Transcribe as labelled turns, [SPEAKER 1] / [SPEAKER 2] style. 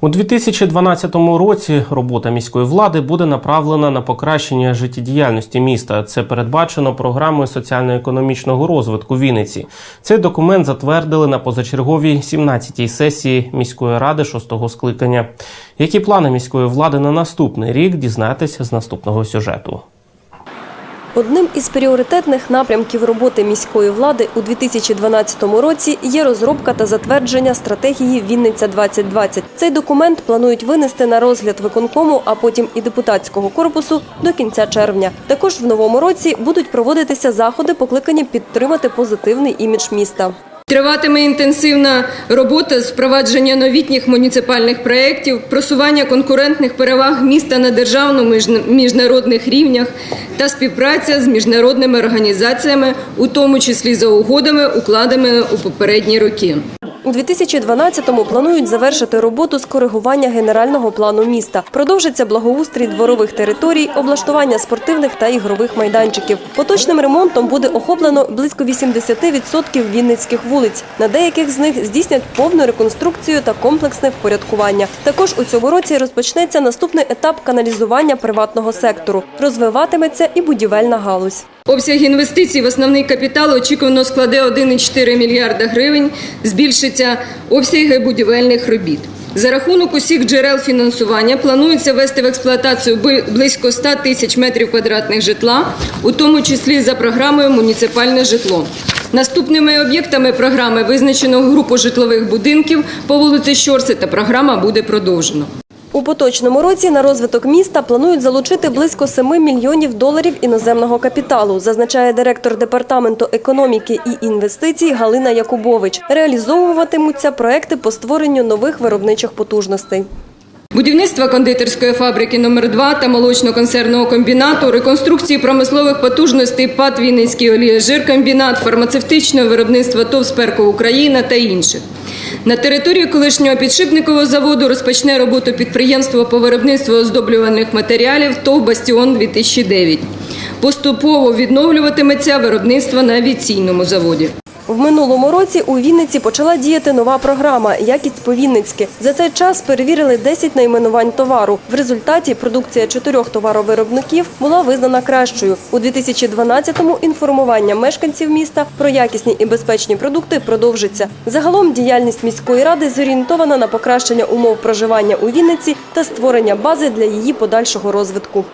[SPEAKER 1] У 2012 році робота міської влади буде направлена на покращення життєдіяльності міста. Це передбачено програмою соціально-економічного розвитку Вінниці. Цей документ затвердили на позачерговій 17-й сесії міської ради шостого скликання. Які плани міської влади на наступний рік дізнатися з наступного сюжету.
[SPEAKER 2] Одним із пріоритетних напрямків роботи міської влади у 2012 році є розробка та затвердження стратегії Вінниця 2020 Цей документ планують винести на розгляд виконкому, а потім і депутатського корпусу до кінця червня. Також в новому році будуть проводитися заходи, покликані підтримати позитивний імідж міста.
[SPEAKER 3] Триватиме інтенсивна робота з впровадження новітніх муніципальних проєктів, просування конкурентних переваг міста на державному міжнародних рівнях та співпраця з міжнародними організаціями, у тому числі за угодами, укладеними у попередні роки.
[SPEAKER 2] У 2012-му планують завершити роботу з коригування генерального плану міста. Продовжиться благоустрій дворових територій, облаштування спортивних та ігрових майданчиків. Поточним ремонтом буде охоплено близько 80% вінницьких вулиць. На деяких з них здійснять повну реконструкцію та комплексне впорядкування. Також у цьому році розпочнеться наступний етап каналізування приватного сектору. Розвиватиметься і будівельна галузь.
[SPEAKER 3] Обсяг інвестицій в основний капітал очікувано складе 1,4 мільярда гривень, збільшиться обсяги будівельних робіт. За рахунок усіх джерел фінансування планується ввести в експлуатацію близько 100 тисяч метрів квадратних житла, у тому числі за програмою «Муніципальне житло». Наступними об'єктами програми визначено групу житлових будинків по вулиці Щорси та програма буде продовжена.
[SPEAKER 2] У поточному році на розвиток міста планують залучити близько 7 мільйонів доларів іноземного капіталу, зазначає директор департаменту економіки і інвестицій Галина Якубович. Реалізовуватимуться проекти по створенню нових виробничих потужностей.
[SPEAKER 3] Будівництво кондитерської фабрики номер 2 та молочно-консервного комбінату, реконструкції промислових потужностей ПАТ Вінницький олієжиркомбінат, фармацевтичне виробництво ТОВ «Сперко Україна» та інших. На території колишнього підшипникового заводу розпочне роботу підприємство по виробництву оздоблюваних матеріалів ТОВ «Бастіон-2009». Поступово відновлюватиметься виробництво на авіаційному заводі.
[SPEAKER 2] В минулому році у Вінниці почала діяти нова програма Якість по-вінницьки. За цей час перевірили 10 найменувань товару. В результаті продукція чотирьох товаровиробників була визнана кращою. У 2012-му інформування мешканців міста про якісні і безпечні продукти продовжиться. Загалом діяльність міської ради зорієнтована на покращення умов проживання у Вінниці та створення бази для її подальшого розвитку.